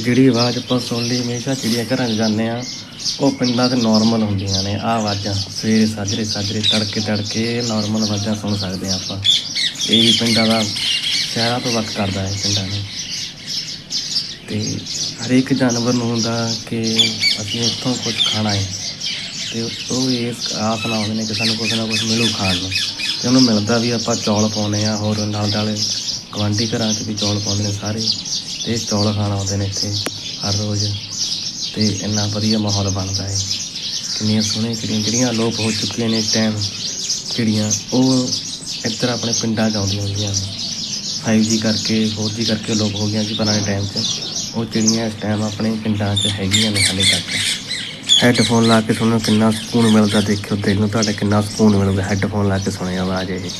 ਜਿਹੜੀ ਆਵਾਜ਼ ਆਪਾਂ ਸੁਣ ਲਈ, ਹਮੇਸ਼ਾ ਚਿੜੀਆਂ ਘਰਾਂ 'ਚ ਜਾਂਦੇ ਆ ਉਹ ਪਿੰਡਾਂ 'ਚ ਨਾਰਮਲ ਹੁੰਦੀਆਂ ਨੇ। ਆਹ ਆਵਾਜ਼ਾਂ ਸਵੇਰੇ, ਸਾਜਰੇ ਸਾਜਰੇ, ਤੜਕੇ ਤੜਕੇ ਨਾਰਮਲ ਆਵਾਜ਼ਾਂ ਸੁਣ ਸਕਦੇ ਆ ਆਪਾਂ। ਇਹ ਵੀ ਪਿੰਡਾਂ ਦਾ ਸ਼ਹਿਰਾਂ ਤੋਂ ਵੱਖ ਕਰਦਾ ਹੈ ਪਿੰਡਾਂ ਨੂੰ। ਤੇ ਹਰੇਕ ਜਾਨਵਰ ਨੂੰ ਹੁੰਦਾ ਕਿ ਅਸੀਂ ਇੱਥੋਂ ਕੁਝ ਖਾਣਾ ਹੈ ਤੇ ਉਹ ਇਸ ਆਸ ਨਾਲ ਆਉਂਦੇ ਨੇ ਕਿ ਸਾਨੂੰ ਕੁਝ ਨਾ ਕੁਝ ਮਿਲੂ ਖਾਣ ਨੂੰ। ਤੇ ਉਹਨੂੰ ਮਿਲਦਾ ਵੀ ਆਪਾਂ ਚੌਲ ਪਾਉਨੇ ਆ ਹੋਰ ਨਾਲ ਨਾਲ ਗਵਾਂਢੀ ਘਰਾਂ 'ਚ ਵੀ ਚੌਲ ਪਾਉਂਦੇ ਨੇ ਸਾਰੇ। ਅਤੇ ਚੌਲ ਖਾਣ ਆਉਂਦੇ ਨੇ ਇੱਥੇ ਹਰ ਰੋਜ਼ ਅਤੇ ਇੰਨਾ ਵਧੀਆ ਮਾਹੌਲ ਬਣਦਾ ਹੈ। ਕਿੰਨੀਆਂ ਸੋਹਣੀਆਂ ਚਿੜੀਆਂ ਜਿਹੜੀਆਂ ਲੋਪ ਹੋ ਚੁੱਕੀਆਂ ਨੇ ਇਸ ਟਾਈਮ ਚਿੜੀਆਂ ਉਹ ਇੱਧਰ ਆਪਣੇ ਪਿੰਡਾਂ 'ਚ ਆਉਂਦੀਆਂ ਹੁੰਦੀਆਂ ਨੇ। 5G ਕਰਕੇ 4G ਕਰਕੇ ਲੋਪ ਹੋ ਗਈਆਂ ਸੀ ਪੁਰਾਣੇ ਟਾਈਮ 'ਚ। ਉਹ ਚਿੜੀਆਂ ਇਸ ਟਾਈਮ ਆਪਣੇ ਪਿੰਡਾਂ 'ਚ ਹੈਗੀਆਂ ਨੇ ਹਾਲੇ ਤੱਕ। ਹੈੱਡਫੋਨ ਲਾ ਕੇ ਸੁਣੋ ਕਿੰਨਾ ਸਕੂਨ ਮਿਲਦਾ ਦੇਖਿਓ, ਦਿਲ ਨੂੰ ਤੁਹਾਡੇ ਕਿੰਨਾ ਸਕੂਨ ਮਿਲਦਾ ਹੈੱਡਫੋਨ ਲਾ ਕੇ ਸੁਣਿਆ ਆਵਾਜ਼ ਇਹ।